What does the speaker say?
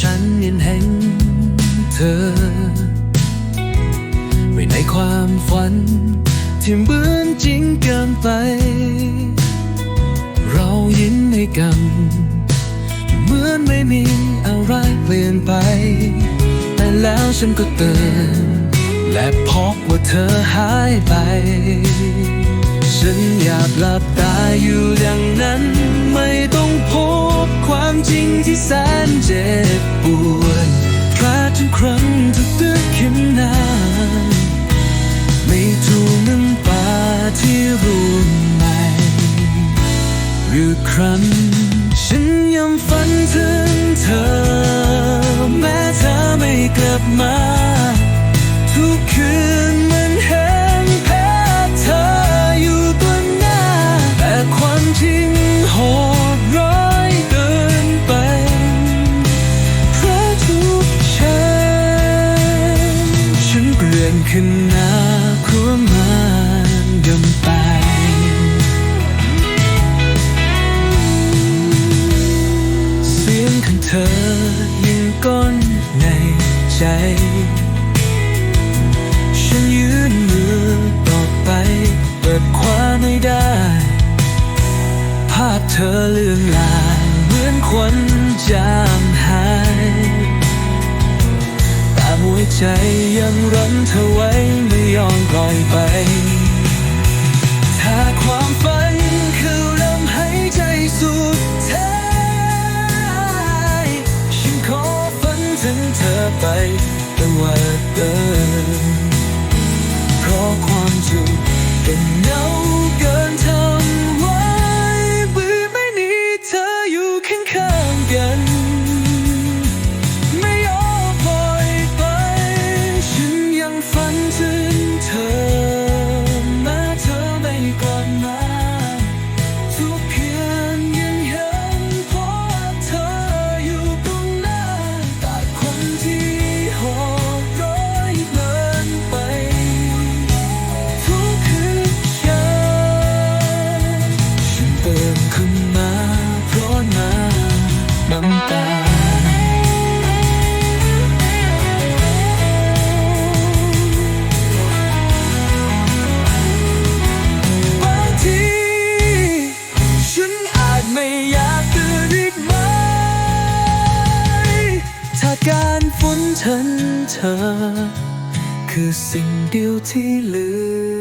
ฉันยังเห็นเธอไว้ในความฝัน ที่เหมือนจริงเกินไป เรายิ้มให้กันเหมือนไม่มีอะไรเปลี่ยนไป แต่แล้วฉันก็เตือนและพบว่าเธอหายไป ฉันอยากหลับตาอยู่อย่างนั้น ความจริงที่แสนเจ็บปวดพลาดทุกครั้งทุกตึกขึ้นานไม่ถูกน้ำตาที่รุนแรงหรือครั้นฉันยังฝันถึงเธอ แม้เธอไม่กลับมา ทุกคืน ขึ้นหน้าครัวมาเดิมไป เสียงของเธอยังก้นในใจ ฉันยืนมือต่อไป เปิดคว้าไม่ได้ ภาพเธอเลือนลางเหมือนควันจาง ใจยังรั้นเธอไว้ไม่ยอมปล่อยไป ถ้าความฝันคือลมหายใจสุดท้ายฉันขอฝันถึงเธอไปตลอ ถ้าการฝุนฉันเธอ คือสิ่งเดียวที่เหลือ